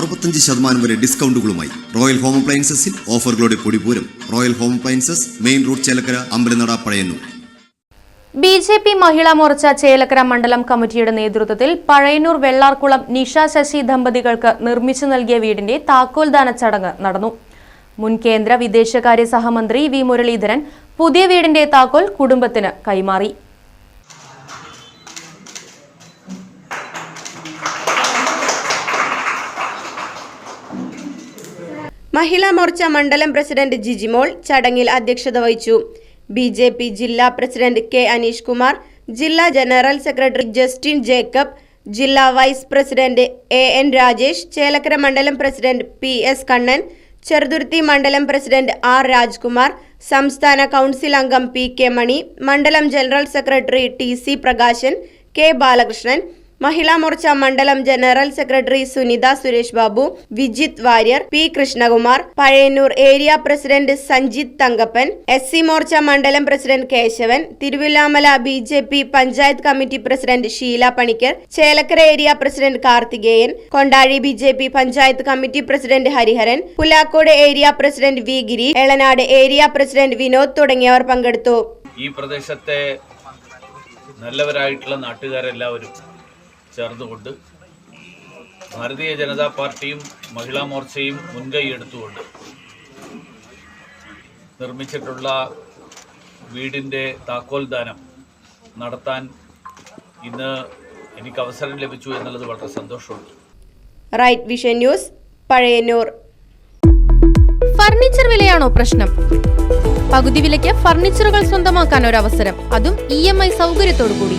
അറുപത്തഞ്ച് ശതമാനം വരെ ഡിസ്കൗണ്ടുകളുമായി റോയൽ ഹോം അപ്ലയൻസസിൽ ഓഫറുകളുടെ പൊടിപൂരം royal home appliances main road Chelakkara Ambalanada Pazhayannur. B J P Mahila Morcha Chelakkara മണ്ഡലം കമ്മിറ്റിയുടെ നേതൃത്വത്തിൽ പഴയന്നൂർ വെള്ളാർക്കുളം നിഷ ശശി ദമ്പതികൾക്ക് നിർമ്മിച്ചു നൽകിയ വീടിന്റെ താക്കോൽദാന ചടങ്ങ് നടന്നു. മുൻ കേന്ദ്ര വിദേശകാര്യ സഹമന്ത്രി വി മുരളീധരൻ പുതിയ വീടിന്റെ താക്കോൽ കുടുംബത്തിന് കൈമാറി. മഹിളാ മോർച്ച മണ്ഡലം പ്രസിഡന്റ് ജിജിമോൾ ചടങ്ങിൽ അധ്യക്ഷത വഹിച്ചു. ബി ജെ പി ജില്ലാ പ്രസിഡന്റ് കെ അനീഷ് കുമാർ ജില്ലാ ജനറൽ സെക്രട്ടറി ജസ്റ്റിൻ ജേക്കബ് ജില്ലാ vice president A N Rajesh Chelakkara മണ്ഡലം president P S Kannan Cheruthuruthy മണ്ഡലം പ്രസിഡന്റ് ആർ രാജ്കുമാർ സംസ്ഥാന കൗൺസിൽ അംഗം പി കെ മണി മണ്ഡലം general secretary T C Prakashan K Balakrishnan Mahila Morcha മണ്ഡലം general secretary Sunitha Suresh Babu Vijith Warrier P Krishnakumar Pazhayannur area president Sanjith Thankappan S C Morcha മണ്ഡലം president Kesavan Thiruvilwamala B J P panchayat committee president Sheela Panicker Chelakkara area president Karthikeyan Kondazhy B J P panchayat committee president Hariharan Pulakode area president V Giri Elanad area president Vinod തുടങ്ങിയവർ പങ്കെടുത്തു. ഈ പ്രദേശത്തെ നല്ലവരായിട്ടുള്ള നാട്ടുകാരെല്ലാവരും ചേർന്നുകൊണ്ട് ഭാരതീയ ജനതാ പാർട്ടിയും മഹിളാ മോർച്ചയും മുൻകൈ എടുത്തുകൊണ്ട് നിർമ്മിച്ചിട്ടുള്ള വീടിന്റെ താക്കോൽദാനം നടത്താൻ ഇന്ന് എനിക്ക് അവസരം ലഭിച്ചു എന്നുള്ളത് വളരെ സന്തോഷമുണ്ട്. Right Vision News Pazhayannur. Furniture വിലയാണോ പ്രശ്നം? പകുതി വിലയ്ക്ക് ഫർണിച്ചറുകൾ സ്വന്തമാക്കാൻ ഒരു അവസരം അതും ഇ എം ഐ സൗകര്യത്തോടു കൂടി